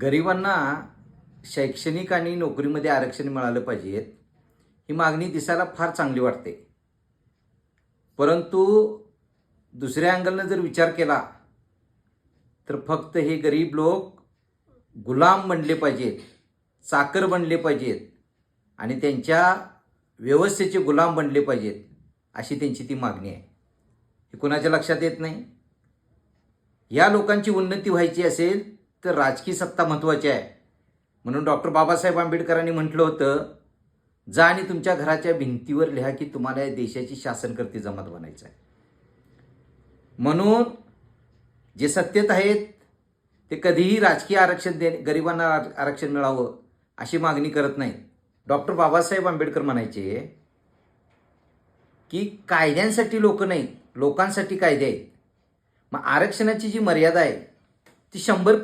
गरिबांना शैक्षणिक आणि नोकरीमध्ये आरक्षण मिळालं पाहिजेत ही मागणी दिसायला फार चांगली वाटते. परंतु दुसऱ्या अँगलनं जर विचार केला तर फक्त हे गरीब लोक गुलाम बनले पाहिजेत चाकर बनले पाहिजेत आणि त्यांच्या व्यवस्थेचे गुलाम बनले पाहिजेत अशी त्यांची ती मागणी आहे. हे कुणाच्या लक्षात येत नाही? या लोकांची उन्नती व्हायची असेल तर राजकीय सत्ता महत्त्वाची आहे. म्हणून डॉक्टर बाबासाहेब आंबेडकरांनी म्हटलं होतं जा आणि तुमच्या घराच्या भिंतीवर लिहा की तुम्हाला या देशाची शासनकर्ती जमात बनायचं आहे. म्हणून जे सत्तेत आहेत ते कधीही राजकीय आरक्षण दे गरिबांना आर- आरक्षण मिळावं अशी मागणी करत नाहीत. डॉक्टर बाबासाहेब आंबेडकर म्हणायचे की कायद्यांसाठी लोक नाही लोकांसाठी कायदे आहेत. मग आरक्षणाची जी मर्यादा आहे ती शंभर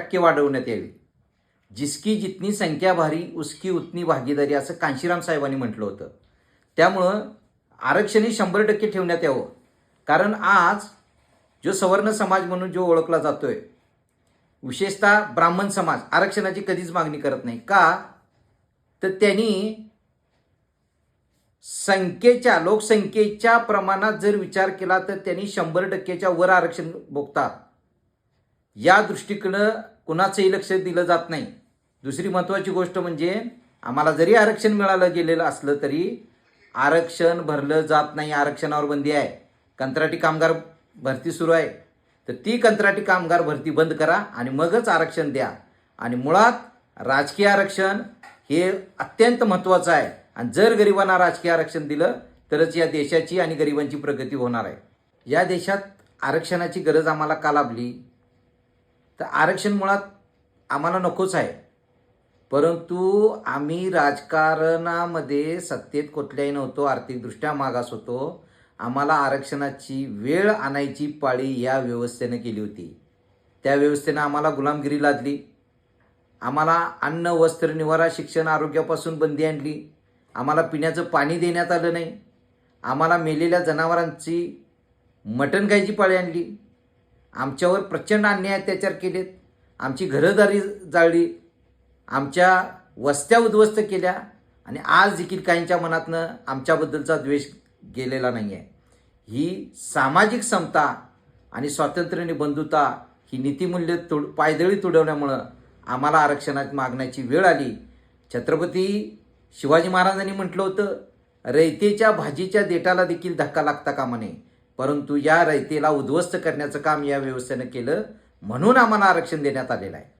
टक्के वाढवण्यात यावी. जिसकी जितनी संख्या भारी उसकी उतनी भागीदारी असं कांशीराम साहेबांनी म्हटलं होतं. त्यामुळं आरक्षणही शंभर टक्के ठेवण्यात यावं. कारण आज जो सवर्ण समाज म्हणून जो ओळखला जातोय विशेषतः ब्राह्मण समाज आरक्षणाची कधीच मागणी करत नाही. का? तर त्यांनी संख्येच्या लोकसंख्येच्या प्रमाणात जर विचार केला तर त्यांनी शंभर टक्केच्या वर आरक्षण भोगतात. या दृष्टीकडं कुणाचंही लक्ष दिलं जात नाही. दुसरी महत्त्वाची गोष्ट म्हणजे आम्हाला जरी आरक्षण मिळालं गेलेलं असलं तरी आरक्षण भरलं जात नाही आरक्षणावर बंदी आहे. कंत्राटी कामगार भरती सुरू आहे. तर ती कंत्राटी कामगार भरती बंद करा आणि मगच आरक्षण द्या. आणि मुळात राजकीय आरक्षण हे अत्यंत महत्त्वाचं आहे. आणि जर गरिबांना राजकीय आरक्षण दिलं तरच या देशाची आणि गरिबांची प्रगती होणार आहे. या देशात आरक्षणाची गरज आम्हाला का लाभली? तर आरक्षण मुळात आम्हाला नकोच आहे. परंतु आम्ही राजकारणामध्ये सत्तेत कुठल्याही नव्हतो आर्थिकदृष्ट्या मागास होतो. आम्हाला आरक्षणाची वेळ आणायची पाळी या व्यवस्थेनं केली होती. त्या व्यवस्थेनं आम्हाला गुलामगिरी लादली. आम्हाला अन्न वस्त्र निवारा शिक्षण आरोग्यापासून बंदी आणली. आम्हाला पिण्याचं पाणी देण्यात आलं नाही. आम्हाला मेलेल्या जनावरांची मटण खायची पाळी आणली. आमच्यावर प्रचंड अन्याय अत्याचार केलेत. आमची घरदारी जाळली. आमच्या वस्त्या उद्ध्वस्त केल्या. आणि आज देखील काहींच्या मनातनं आमच्याबद्दलचा द्वेष गेलेला नाही आहे ही सामाजिक समता आणि स्वातंत्र्य आणि बंधुता ही नीतिमूल्य तुड पायदळी तुडवण्यामुळं आम्हाला आरक्षणात मागण्याची वेळ आली. छत्रपती शिवाजी महाराजांनी म्हटलं होतं रयतेच्या भाजीच्या देटाला देखील धक्का लागता कामा नये. परंतु या रयतेला उद्ध्वस्त करण्याचं काम या व्यवस्थेनं केलं म्हणून आम्हाला आरक्षण देण्यात आलेलं आहे.